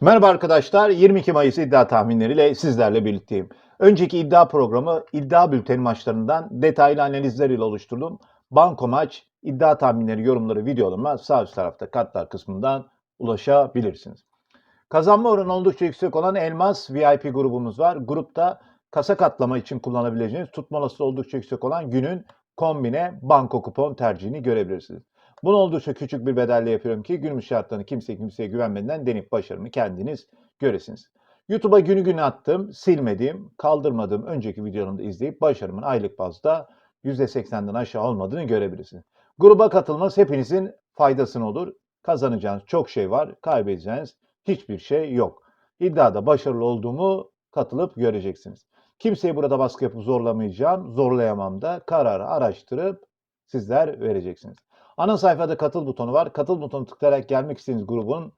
Merhaba arkadaşlar. 22 Mayıs iddia tahminleriyle sizlerle birlikteyim. Önceki iddia programı iddia bülteni maçlarından detaylı analizler ile oluşturdum. Banko maç, iddia tahminleri, yorumları, videolarıma sağ üst tarafta kartlar kısmından ulaşabilirsiniz. Kazanma oranı oldukça yüksek olan Elmas VIP grubumuz var. Grupta kasa katlama için kullanabileceğiniz tutma oldukça yüksek olan günün kombine banko kupon tercihini görebilirsiniz. Bunu oldukça küçük bir bedelle yapıyorum ki günümüz şartlarını kimse kimseye güvenmeden deneyip başarımı kendiniz göresiniz. YouTube'a günü günü attığım, silmediğim, kaldırmadığım önceki videolarımı da izleyip başarımın aylık bazda %80'den aşağı olmadığını görebilirsiniz. Gruba katılmanız hepinizin faydasına olur. Kazanacağınız çok şey var, kaybedeceğiniz hiçbir şey yok. İddiada başarılı olduğumu katılıp göreceksiniz. Kimseyi burada baskı yapıp zorlamayacağım, zorlayamam da kararı araştırıp sizler vereceksiniz. Ana sayfada katıl butonu var. Katıl butonu tıklayarak gelmek istediğiniz grubun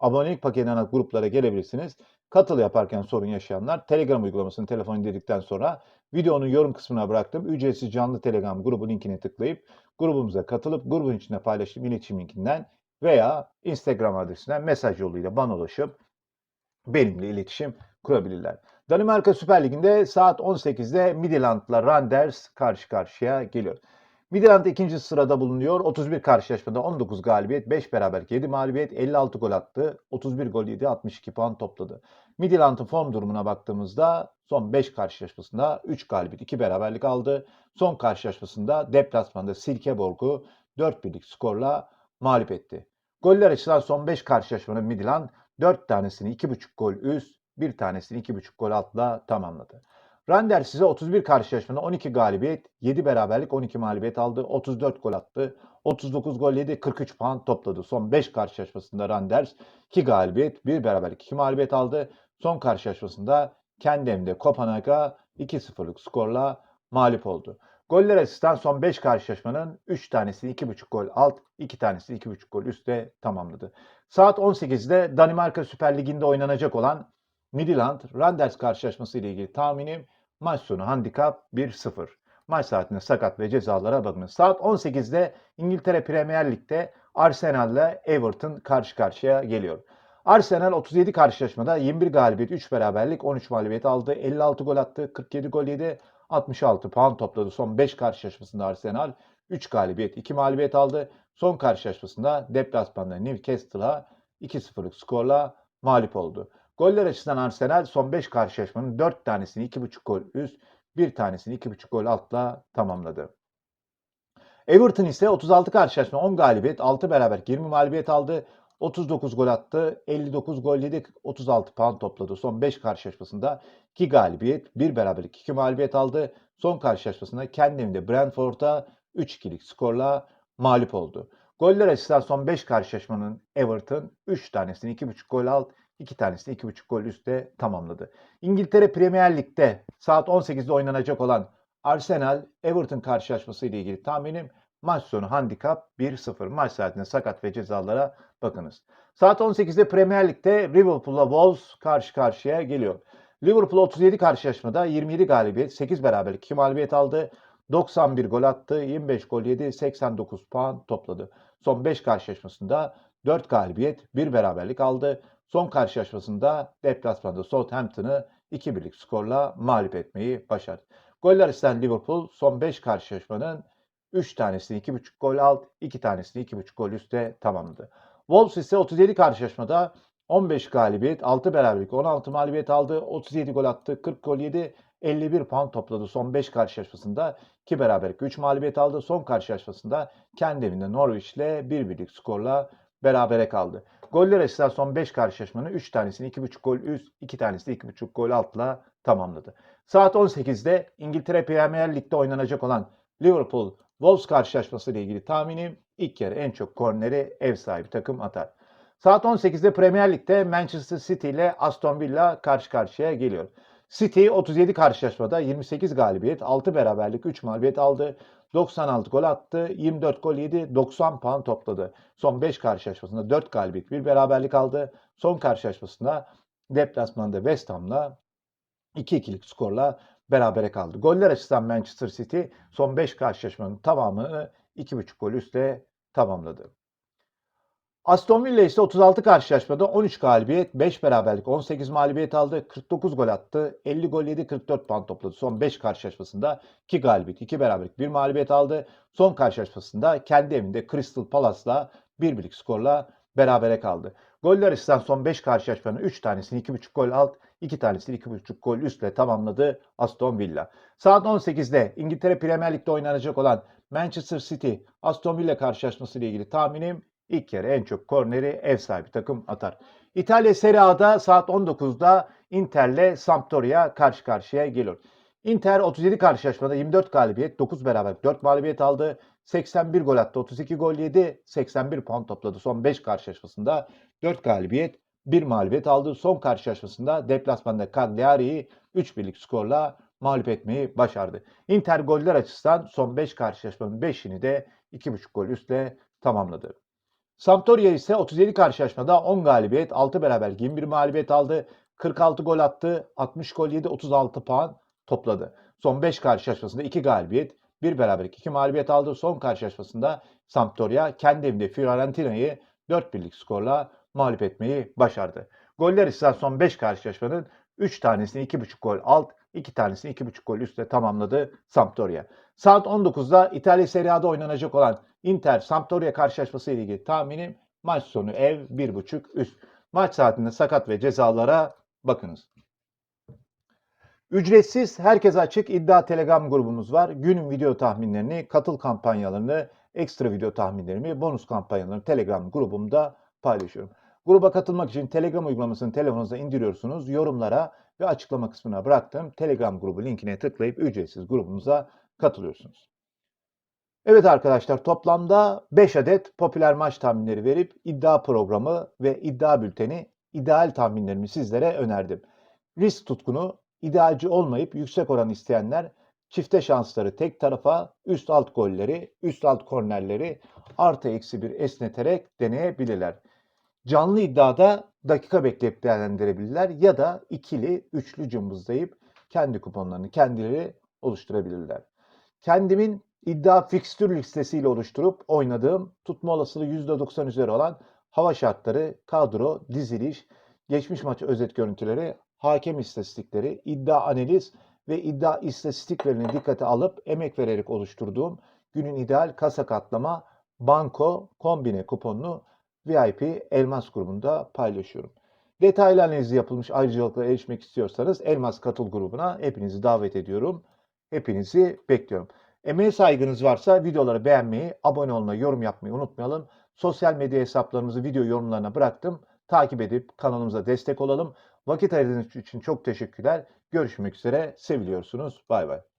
abonelik paketinden gruplara gelebilirsiniz. Katıl yaparken sorun yaşayanlar Telegram uygulamasını telefon indirdikten sonra videonun yorum kısmına bıraktım. Ücretsiz canlı Telegram grubu linkini tıklayıp grubumuza katılıp grubun içinde paylaştığım iletişim linkinden veya Instagram adresinden mesaj yoluyla bana ulaşıp benimle iletişim kurabilirler. Danimarka Süper Ligi'nde saat 18'de Midtjylland'la Randers karşı karşıya geliyor. Midtjylland ikinci sırada bulunuyor. 31 karşılaşmada 19 galibiyet, 5 beraberlik, 7 mağlubiyet, 56 gol attı. 31 gol yedi, 62 puan topladı. Midtjylland'ın form durumuna baktığımızda son 5 karşılaşmasında 3 galibiyet, 2 beraberlik aldı. Son karşılaşmasında deplasmanda Silkeborg'u 4 birlik skorla mağlup etti. Goller açısından son 5 karşılaşmanın Midtjylland 4 tanesini 2,5 gol üst, bir tanesini 2,5 gol altla tamamladı. Randers size 31 karşılaşmada 12 galibiyet, 7 beraberlik, 12 mağlubiyet aldı. 34 gol attı. 39 gol yedi, 43 puan topladı. Son 5 karşılaşmasında Randers 2 galibiyet, 1 beraberlik, 2 mağlubiyet aldı. Son karşılaşmasında kendi evinde Kopenhag'a 2-0'lık skorla mağlup oldu. Goller açısından son 5 karşılaşmanın 3 tanesini 2,5 gol alt, 2 tanesini 2,5 gol üstte tamamladı. Saat 18'de Danimarka Süper Ligi'nde oynanacak olan Midtjylland Randers karşılaşması ile ilgili tahminim maç sonu handikap 1-0. Maç saatinde sakat ve cezalara bakın. Saat 18'de İngiltere Premier Lig'de Arsenal ile Everton karşı karşıya geliyor. Arsenal 37 karşılaşmada 21 galibiyet, 3 beraberlik, 13 mağlubiyet aldı. 56 gol attı, 47 gol yedi, 66 puan topladı. Son 5 karşılaşmasında Arsenal 3 galibiyet, 2 mağlubiyet aldı. Son karşılaşmasında deplasmanda Newcastle'a 2-0'lık skorla mağlup oldu. Goller açısından Arsenal son 5 karşılaşmanın 4 tanesini 2,5 gol üst, bir tanesini 2,5 gol altla tamamladı. Everton ise 36 karşılaşma 10 galibiyet, 6 beraber 20 mağlubiyet aldı. 39 gol attı, 59 gol yedi, 36 puan topladı. Son 5 karşılaşmasında 2 galibiyet, 1 beraberlik, 2 mağlubiyet aldı. Son karşılaşmasında kendi evinde Brentford'a 3-2'lik skorla mağlup oldu. Goller açısından son 5 karşılaşmanın Everton 3 tanesini 2,5 gol alt, 2 tanesini 2,5 gol üstte tamamladı. İngiltere Premier Lig'de saat 18'de oynanacak olan Arsenal Everton karşılaşması ile ilgili tahminim maç sonu handikap 1-0. Maç saatinde sakat ve cezalara bakınız. Saat 18'de Premier Lig'de Liverpool'la Wolves karşı karşıya geliyor. Liverpool 37 karşılaşmada 27 galibiyet, 8 beraberlik, 2 mağlubiyet aldı. 91 gol attı, 25 gol yedi, 89 puan topladı. Son 5 karşılaşmasında 4 galibiyet, 1 beraberlik aldı. Son karşılaşmasında deplasmanda Southampton'ı 2-1'lik skorla mağlup etmeyi başardı. Goller isten Liverpool son 5 karşılaşmanın 3 tanesini 2,5 gol alt, 2 tanesini 2,5 gol üstte tamamladı. Wolves ise 37 karşılaşmada 15 galibiyet, 6 beraberlik, 16 mağlubiyet aldı, 37 gol attı, 40 gol yedi, 51 puan topladı son 5 karşılaşmasında. 2 beraberlik, 3 mağlubiyet aldı. Son karşılaşmasında kendi evinde Norwich ile 1-1'lik skorla berabere kaldı. Goller açısından son 5 karşılaşmanın 3 tanesini 2,5 gol üst, 2 tanesini 2,5 gol altla tamamladı. Saat 18'de İngiltere Premier Lig'de oynanacak olan Liverpool Wolves karşılaşması ile ilgili tahminim ilk yarı en çok korneri ev sahibi takım atar. Saat 18'de Premier Lig'de Manchester City ile Aston Villa karşı karşıya geliyor. City 37 karşılaşmada 28 galibiyet, 6 beraberlik, 3 mağlubiyet aldı. 96 gol attı, 24 gol yedi, 90 puan topladı. Son 5 karşılaşmasında 4 galibiyet, 1 beraberlik aldı. Son karşılaşmasında deplasmanda West Ham'la 2-2'lik skorla berabere kaldı. Goller açısından Manchester City son 5 karşılaşmanın tamamını 2,5 gol üstle tamamladı. Aston Villa ise 36 karşılaşmada 13 galibiyet, 5 beraberlik, 18 mağlubiyet aldı. 49 gol attı. 50 gol yedi, 44 puan topladı. Son 5 karşılaşmasında 2 galibiyet, 2 beraberlik, 1 mağlubiyet aldı. Son karşılaşmasında kendi evinde Crystal Palace'la 1-1'lik skorla berabere kaldı. Goller açısından son 5 karşılaşmanın 3 tanesini 2.5 gol alt, 2 tanesini 2.5 gol üstle tamamladı Aston Villa. Saat 18'de İngiltere Premier Lig'de oynanacak olan Manchester City Aston Villa karşılaşması ile ilgili tahminim ilk kere en çok korneri ev sahibi takım atar. İtalya Serie A'da saat 19'da Inter'le Sampdoria karşı karşıya geliyor. Inter 37 karşılaşmada 24 galibiyet, 9 beraber 4 mağlubiyet aldı. 81 gol attı, 32 gol yedi, 81 puan topladı. Son 5 karşılaşmasında 4 galibiyet, 1 mağlubiyet aldı. Son karşılaşmasında deplasmanda Cagliari'yi 3-1'lik skorla mağlup etmeyi başardı. Inter goller açısından son 5 karşılaşmanın 5'ini de 2.5 gol üstle tamamladı. Sampdoria ise 37 karşılaşmada 10 galibiyet, 6 beraber 21 mağlubiyet aldı. 46 gol attı, 60 gol yedi, 36 puan topladı. Son 5 karşılaşmasında 2 galibiyet, 1 beraberlik 2 mağlubiyet aldı. Son karşılaşmasında Sampdoria kendi evinde Fiorentina'yı 4-1'lik skorla mağlup etmeyi başardı. Goller ise son 5 karşılaşmanın 3 tanesini 2.5 gol alt, 2 tanesini 2.5 gol üstte tamamladı Sampdoria. Saat 19'da İtalya Serie A'da oynanacak olan Inter Sampdoria karşılaşması ile ilgili tahminim maç sonu ev 1.5 üst. Maç saatinde sakat ve cezalara bakınız. Ücretsiz, herkese açık iddia Telegram grubumuz var. Günün video tahminlerini, katıl kampanyalarını, ekstra video tahminlerimi, bonus kampanyalarını Telegram grubumda paylaşıyorum. Gruba katılmak için Telegram uygulamasını telefonunuza indiriyorsunuz. Yorumlara ve açıklama kısmına bıraktığım Telegram grubu linkine tıklayıp ücretsiz grubumuza katılıyorsunuz. Evet arkadaşlar toplamda 5 adet popüler maç tahminleri verip iddia programı ve iddia bülteni ideal tahminlerimi sizlere önerdim. Risk tutkunu idealci olmayıp yüksek oran isteyenler çifte şansları tek tarafa üst alt golleri, üst alt kornerleri artı eksi bir esneterek deneyebilirler. Canlı iddiada dakika bekleyip değerlendirebilirler ya da ikili, üçlü cımbızlayıp kendi kuponlarını kendileri oluşturabilirler. Kendimin iddia fikstür listesiyle oluşturup oynadığım tutma olasılığı %90 üzeri olan hava şartları, kadro, diziliş, geçmiş maç özet görüntüleri, hakem istatistikleri, iddia analiz ve iddia istatistiklerini dikkate alıp emek vererek oluşturduğum günün ideal kasa katlama banko kombine kuponunu VIP Elmas grubunda paylaşıyorum. Detaylı analizi yapılmış ayrıcalıklara erişmek istiyorsanız Elmas Katıl grubuna hepinizi davet ediyorum. Hepinizi bekliyorum. Emeğe saygınız varsa videoları beğenmeyi, abone olmayı, yorum yapmayı unutmayalım. Sosyal medya hesaplarımızı video yorumlarına bıraktım. Takip edip kanalımıza destek olalım. Vakit ayırdığınız için çok teşekkürler. Görüşmek üzere. Seviliyorsunuz. Bay bay.